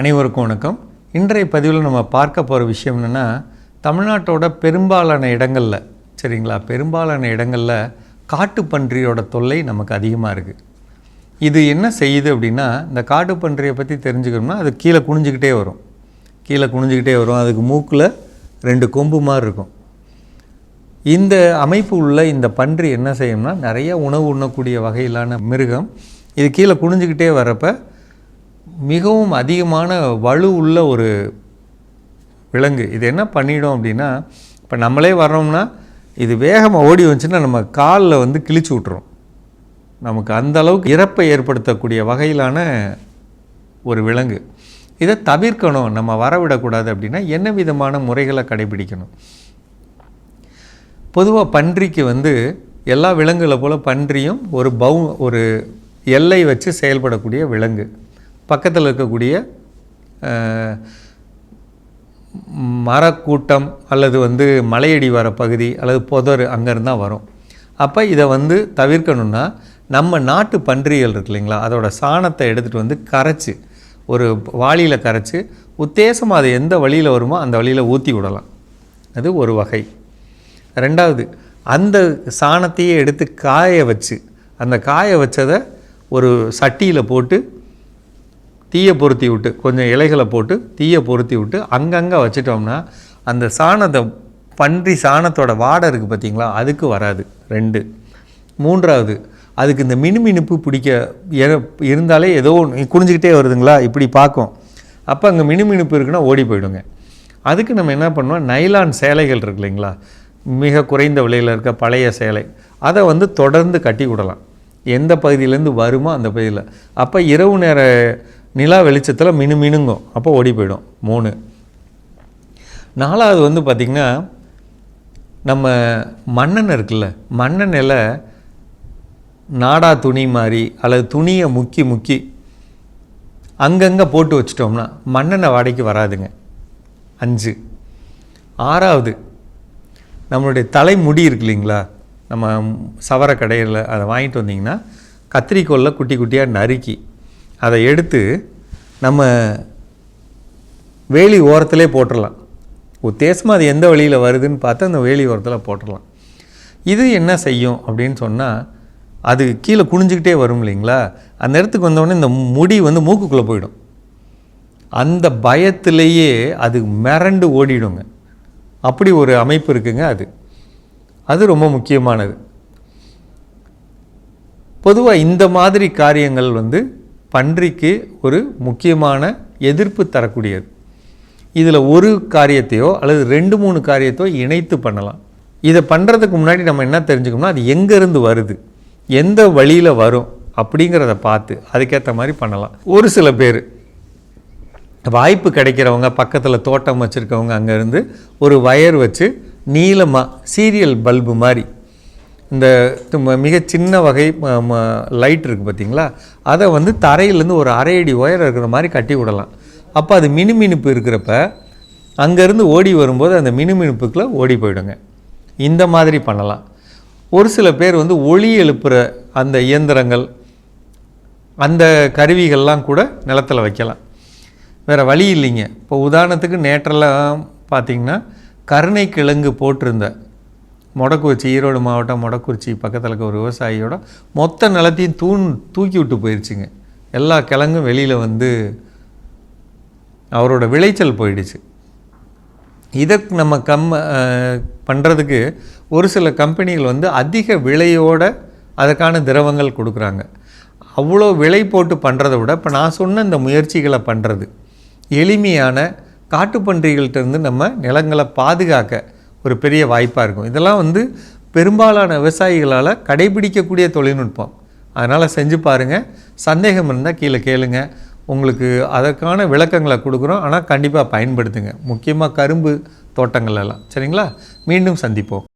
அனைவருக்கும் வணக்கம். இன்றைய பதிவில் நம்ம பார்க்க போகிற விஷயம் என்னென்னா தமிழ்நாட்டோட பெரும்பாலான இடங்களில் சரிங்களா? பெரும்பாலான இடங்களில் காட்டுப்பன்றியோட தொல்லை நமக்கு அதிகமாக இருக்குது இது என்ன செய்யுது அப்படின்னா இந்த காட்டுப்பன்றியை பற்றி தெரிஞ்சுக்கணும்னா அது கீழே குனிஞ்சிக்கிட்டே வரும். கீழே குனிஞ்சிக்கிட்டே வரும். அதுக்கு மூக்கில் ரெண்டு கொம்பு மாதிரி இருக்கும். இந்த அமைப்பு உள்ள இந்த பன்றி என்ன செய்யும்னா நிறைய உணவு உண்ணக்கூடிய வகையிலான மிருகம் இது கீழே குனிஞ்சிக்கிட்டே வரப்போ மிகவும் அதிகமான வலு உள்ள ஒரு விலங்கு. இது என்ன பண்ணிடும் அப்படின்னா இப்போ நம்மளே வர்றோம்னா இது வேகமாக ஓடி வந்துச்சுன்னா நம்ம காலில் வந்து கிழிச்சு விட்டுரும். நமக்கு அந்த அளவுக்கு இறப்பை ஏற்படுத்தக்கூடிய வகையிலான ஒரு விலங்கு. இதை தவிர்க்கணும். நம்ம வரவிடக்கூடாது அப்படின்னா என்ன விதமான முறைகளை கடைபிடிக்கணும்? பொதுவாக பன்றிக்கு வந்து எல்லா விலங்குகளை போல் பன்றியும் ஒரு பவு ஒரு எல்லை வச்சு செயல்படக்கூடிய விலங்கு. பக்கத்தில் இருக்கக்கூடிய மரக்கூட்டம் அல்லது வந்து மலையடி வர பகுதி அல்லது புதர் அங்கேருந்து தான் வரும். அப்போ இதை வந்து தவிர்க்கணும்னா நம்ம நாட்டு பன்றிகள் இருக்கு இல்லைங்களா? அதோட சாணத்தை எடுத்துகிட்டு வந்து கரைச்சி ஒரு வாளியில் கரைச்சி உத்தேசமாக அது எந்த வழியில் வருமோ அந்த வழியில் ஊற்றி விடலாம். அது ஒரு வகை. ரெண்டாவது அந்த சாணத்தையே எடுத்து காய வச்சு அந்த காய வச்சதை ஒரு சட்டியில் போட்டு தீயை பொருத்தி விட்டு கொஞ்சம் இலைகளை போட்டு தீயை பொருத்தி விட்டு அங்கங்கே வச்சிட்டோம்னா அந்த சாணத்தை பன்றி சாணத்தோட வாடை இருக்குது பார்த்தீங்களா? அதுக்கு வராது. ரெண்டு. மூன்றாவது அதுக்கு இந்த மினுமினுப்பு பிடிக்க இருந்தாலே ஏதோ ஒன்று குனிஞ்சிக்கிட்டே வருதுங்களா? இப்படி பார்க்கும். அப்போ அங்கே மினுமினுப்பு இருக்குன்னா ஓடி போயிடுங்க. அதுக்கு நம்ம என்ன பண்ணுவோம்? நைலான் சேலைகள் இருக்கு இல்லைங்களா? மிக குறைந்த விலையில் இருக்க பழைய சேலை. அதை வந்து தொடர்ந்து கட்டி விடலாம். எந்த பகுதியிலேருந்து வருமோ அந்த பகுதியில். அப்போ இரவு நேர நிலா வெளிச்சத்தில் மினு மினுங்கும். அப்போ ஓடி போயிடும். மூணு. நாலாவது வந்து பார்த்திங்கன்னா நம்ம மண்ணெண்ணெய் இருக்குல்ல மண்ணெண்ணெயில் நாடா துணி மாதிரி அல்லது துணியை முக்கி முக்கி அங்கங்கே போட்டு வச்சிட்டோம்னா மண்ணெண்ணெய் வாடகைக்கு வராதுங்க. அஞ்சு. ஆறாவது நம்மளுடைய தலைமுடி இருக்கு இல்லைங்களா நம்ம சவர கடையில் அதை வாங்கிட்டு வந்தீங்கன்னா கத்திரிக்கோலில் குட்டி குட்டியாக நறுக்கி அதை எடுத்து நம்ம வேலி ஓரத்திலே போட்டுடலாம் உத்தேசமாக அது எந்த வழியில் வருதுன்னு பார்த்து அந்த வேலி ஓரத்தில் போட்டுடலாம் இது என்ன செய்யும் அப்படின்னு சொன்னால் அது கீழே குனிஞ்சிக்கிட்டே வரும் இல்லைங்களா? அந்த இடத்துக்கு வந்தோடனே இந்த முடி வந்து மூக்குக்குள்ளே போயிடும். அந்த பயத்திலேயே அது மிரண்டு ஓடிடுங்க. அப்படி ஒரு அமைப்பு இருக்குங்க அது. அது ரொம்ப முக்கியமானது. பொதுவாக இந்த மாதிரி காரியங்கள் வந்து பன்றிக்கு ஒரு முக்கியமான எதிர்ப்பு தரக்கூடியது. இதில் ஒரு காரியத்தையோ அல்லது ரெண்டு மூணு காரியத்தையோ இணைத்து பண்ணலாம். இதை பண்ணுறதுக்கு முன்னாடி நம்ம என்ன தெரிஞ்சுக்கணும்னா அது எங்கேருந்து வருது? எந்த வழியில் வரும்? அப்படிங்கிறத பார்த்து அதுக்கேற்ற மாதிரி பண்ணலாம். ஒரு சில பேர் வாய்ப்பு கிடைக்கிறவங்க பக்கத்தில் தோட்டம் வச்சுருக்கவங்க அங்கேருந்து ஒரு வயர் வச்சு நீளமாக சீரியல் பல்பு மாதிரி இந்த தும்ம சின்ன வகை லைட் இருக்குது பார்த்தீங்களா அதை வந்து தரையிலேருந்து ஒரு அரை அடி ஒயர் இருக்கிற மாதிரி கட்டி விடலாம். அப்போ அது மினுமினுப்பு இருக்கிறப்ப அங்கேருந்து ஓடி வரும்போது அந்த மினுமினுப்புக்குள்ளே ஓடி போயிடுங்க. இந்த மாதிரி பண்ணலாம். ஒரு சில பேர் வந்து ஒளி எழுப்புகிற அந்த இயந்திரங்கள் அந்த கருவிகள்லாம் கூட நிலத்தில் வைக்கலாம். வேறு வழி இல்லைங்க. இப்போ உதாரணத்துக்கு நேற்றெல்லாம் பார்த்தீங்கன்னா கருணை கிழங்கு போட்டிருந்த மொடக்குறிச்சி ஈரோடு மாவட்டம் மொடக்குறிச்சி பக்கத்தில் இருக்க ஒரு விவசாயியோட மொத்த நிலத்தையும் தூண் தூக்கி விட்டு போயிடுச்சுங்க எல்லா கிழங்கும் வெளியில் வந்து அவரோட விளைச்சல் போயிடுச்சு. இதை நம்ம கம் பண்ணுறதுக்கு ஒரு சில கம்பெனிகள் வந்து அதிக விலையோட அதற்கான திரவங்கள் கொடுக்குறாங்க. அவ்வளோ விலை போட்டு பண்ணுறத விட இப்போ நான் சொன்ன இந்த முயற்சிகளை பண்ணுறது எளிமையான காட்டுப்பன்றிகள்ட்ட இருந்து நம்ம நிலங்களை பாதுகாக்க ஒரு பெரிய வாய்ப்பாக இருக்கும். இதெல்லாம் வந்து பெரும்பாலான விவசாயிகளால் கடைபிடிக்கக்கூடிய தொழில்நுட்பம். அதனால் செஞ்சு பாருங்கள் சந்தேகம் இருந்தால் கீழே கேளுங்க. உங்களுக்கு அதற்கான விளக்கங்களை கொடுக்குறோம். ஆனால் கண்டிப்பாக பயன்படுத்துங்க. முக்கியமாக கரும்பு தோட்டங்கள் எல்லாம் சரிங்களா? மீண்டும் சந்திப்போம்.